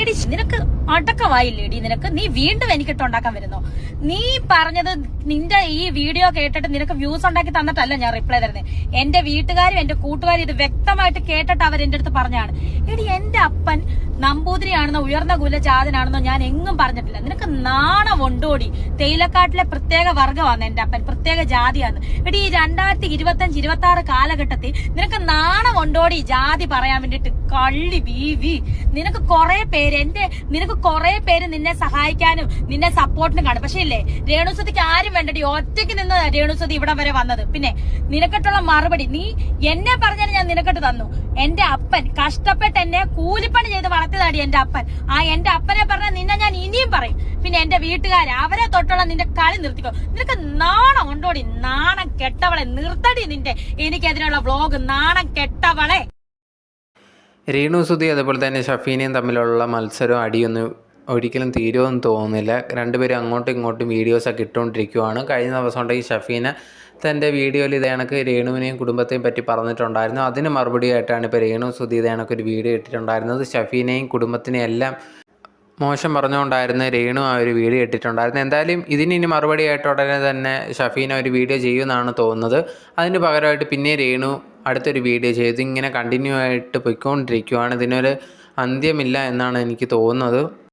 എടി നിനക്ക് അടക്കമായില്ലേടി നിനക്ക് നീ വീണ്ടും എനിക്കിട്ട് ഉണ്ടാക്കാൻ വരുന്നോ. നീ പറഞ്ഞത് നിന്റെ ഈ വീഡിയോ കേട്ടിട്ട് നിനക്ക് വ്യൂസ് ഉണ്ടാക്കി തന്നിട്ടല്ല ഞാൻ റിപ്ലൈ തരുന്നത് എന്റെ വീട്ടുകാരും എന്റെ കൂട്ടുകാരും ഇത് വ്യക്തമായിട്ട് കേട്ടിട്ട് അവർ എന്റെ അടുത്ത് പറഞ്ഞാണ്. എടി എന്റെ അപ്പൻ നമ്പൂതിരിയാണെന്നോ ഉയർന്ന കുലജാതനാണെന്നോ ഞാൻ എങ്ങും പറഞ്ഞിട്ടില്ല. നിനക്ക് നാണം ഉണ്ടോടി തേയിലക്കാട്ടിലെ പ്രത്യേക വർഗമാണ് എന്റെ അപ്പൻ പ്രത്യേക ജാതിയാണ് എടി ഈ രണ്ടായിരത്തി ഇരുപത്തി അഞ്ച് ഇരുപത്തി ആറ് കാലഘട്ടത്തിൽ നിനക്ക് നാണം ഉണ്ടോടി ജാതി പറയാൻ വേണ്ടിട്ട് കള്ളി ബീവി നിനക്ക് കുറെ പേര് എന്റെ നിനക്ക് കുറെ പേര് നിന്നെ സഹായിക്കാനും നിന്നെ സപ്പോർട്ടിനും കാണും. പക്ഷെ ഇല്ലേ രേണുസതിക്ക് ആരും വേണ്ടടി. ഒറ്റയ്ക്ക് നിന്ന് രേണുസതി ഇവിടം വരെ വന്നത്. പിന്നെ നിനക്കിട്ടുള്ള മറുപടി നീ എന്നെ പറഞ്ഞാൽ ഞാൻ നിനക്കിട്ട് തന്നു. എന്റെ അപ്പൻ കഷ്ടപ്പെട്ട് എന്നെ കൂലിപ്പണി ചെയ്ത് വളർത്തിയതാടി എന്റെ അപ്പൻ. ആ എന്റെ അപ്പനെ പറഞ്ഞ നിന്നെ ഞാൻ ഇനിയും പറയും. പിന്നെ എന്റെ വീട്ടുകാർ അവരെ തൊട്ടുള്ള നിന്റെ കളി നിർത്തിക്കോ. നിനക്ക് നാണം ഉണ്ടോടി? നാണം കെട്ടവളെ നിർത്തടി നിന്റെ. എനിക്കെതിരെയുള്ള വ്ലോഗ് നാണം കെട്ടവളെ. രേണു സുധി അതുപോലെ തന്നെ ഷഫീനയും തമ്മിലുള്ള മത്സരം അടിയൊന്നും ഒരിക്കലും തീരുമെന്ന് തോന്നുന്നില്ല. രണ്ടുപേരും അങ്ങോട്ടും ഇങ്ങോട്ടും വീഡിയോസൊക്കെ ഇട്ടുകൊണ്ടിരിക്കുവാണ്. കഴിഞ്ഞ ദിവസം ഉണ്ടെങ്കിൽ ഷഫീന തന്റെ വീഡിയോയിൽ ഇതേ കണക്ക് രേണുവിനെയും കുടുംബത്തെയും പറ്റി പറഞ്ഞിട്ടുണ്ടായിരുന്നു. അതിന് മറുപടിയായിട്ടാണ് ഇപ്പോൾ രേണു സുധി ഇതേ വീഡിയോ ഇട്ടിട്ടുണ്ടായിരുന്നത്. ഷഫീനെയും കുടുംബത്തിനെയും എല്ലാം മോശം പറഞ്ഞുകൊണ്ടായിരുന്നു രേണു ആ ഒരു വീഡിയോ ഇട്ടിട്ടുണ്ടായിരുന്നു എന്തായാലും ഇതിന് ഇനി മറുപടിയായിട്ട് ഉടനെ തന്നെ ഷഫീന ഒരു വീഡിയോ ചെയ്യുമെന്നാണ് തോന്നുന്നത്. അതിന് പകരമായിട്ട് പിന്നെ രേണു അടുത്തൊരു വീഡിയോ ചെയ്തു. ഇങ്ങനെ കണ്ടിന്യൂ ആയിട്ട് പൊയ്ക്കൊണ്ടിരിക്കുവാണ്. ഇതിനൊരു അന്ത്യമില്ല എന്നാണ് എനിക്ക് തോന്നുന്നത്.